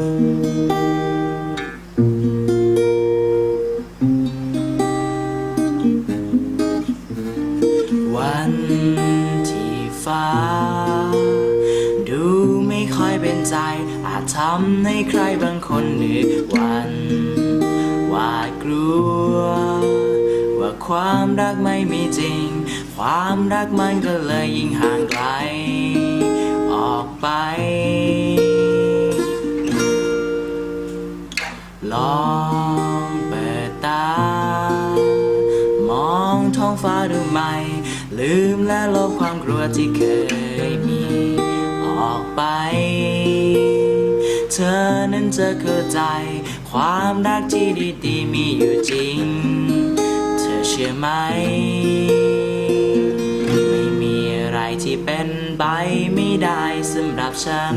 วันที่ฟ้า ดูไม่ค่อยเป็นใจ อาจทำให้ใครบางคนหนึกวันหวาดกลัว ว่าความรักไม่มีจริง ความรักมันก็เลยยิ่งห่างไกล ออกไป ลองเปิดตา มองท้องฟ้าดูไหม่ ลืมและลบความกลัวที่เคยมี ออกไป เธอนั้นจะเข้าใจ ความรักที่ดีๆมีอยู่จริง เธอเชื่อไหม ไม่มีอะไรที่เป็นไปไม่ได้สำหรับฉัน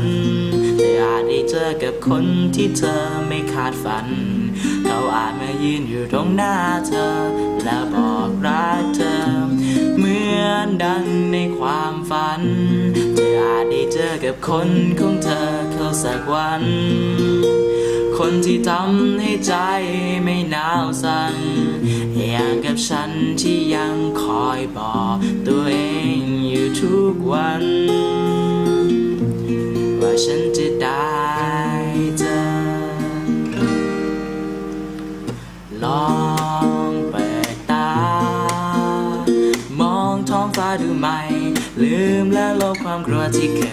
เธออาจ อกับคนที่เธอไม่คาดฝัน เขาอาจมายืนอยู่ตรงหน้าเธอ และบอกรักเธอ เหมือนดังในความฝัน เธออาจได้เจอกับคนของเธอเขาสักวัน คนที่ทำให้ใจไม่หนาวสั่นอย่างกับฉันที่ยังคอยบอกตัวเองอยู่ทุกวัน ว่าฉันจะ ลองเปิดตา มองท้องฟ้าดูใหม่ ลืมและลบความกลัวที่เค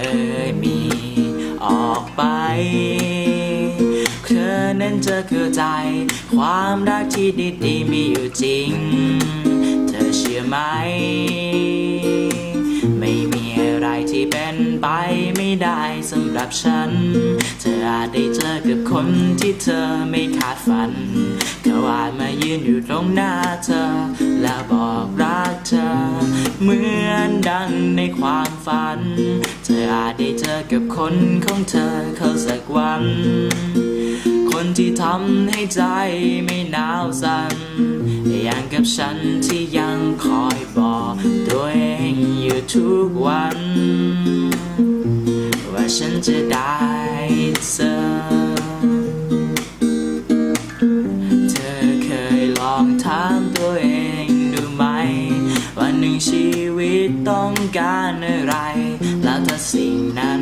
ยมี ออกไป เธอนั้นจะเข้าใจ ความรักที่ดีๆมีอยู่จริง เธอเชื่อไหม ฉัน เธออาจได้เจอกับคนที่เธอไม่คาดฝันเขาอาจมายืนอยู่ตรงหน้าเธอ และบอกรักเธอ เหมือนดังในความฝัน เธออาจได้เจอกับคนของเธอเขาสักวัน คนที่ทำให้ใจไม่หนาวสั่นอย่างกับฉันที่ยังคอยบอกตัวเองอยู่ทุกวันว่าฉัน จะได้เจอเธอเคยลองถามตัวเองดูไหม ว่าหนึ่งชีวิตต้องการอะไร แล้วถ้าสิ่งนั้น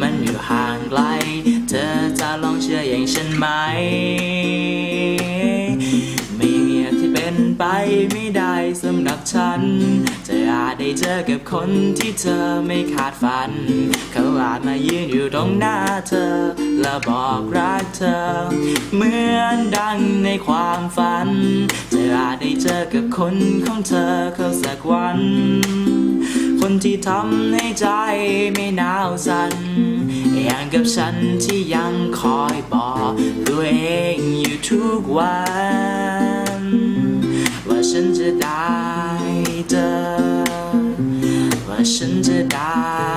มันอยู่ห่างไกล เธอจะลองเชื่ออย่างฉันไหม ไปไม่ได้สำหรับฉันเธอาจได้เจอกับคนที่เธอไม่คาดฝันเขาอาจมายืนอยู่ตรงหน้าเธอ และบอกรักเธอ เหมือนดังในความฝันเธออาจได้เจอกับคนของเธอเขาสักวัน คนที่ทำให้ใจไม่หนาวสั่นอย่างกับฉันที่ยังคอยบอกตัวเองอยู่ทุกวัน ว่าฉันจะได้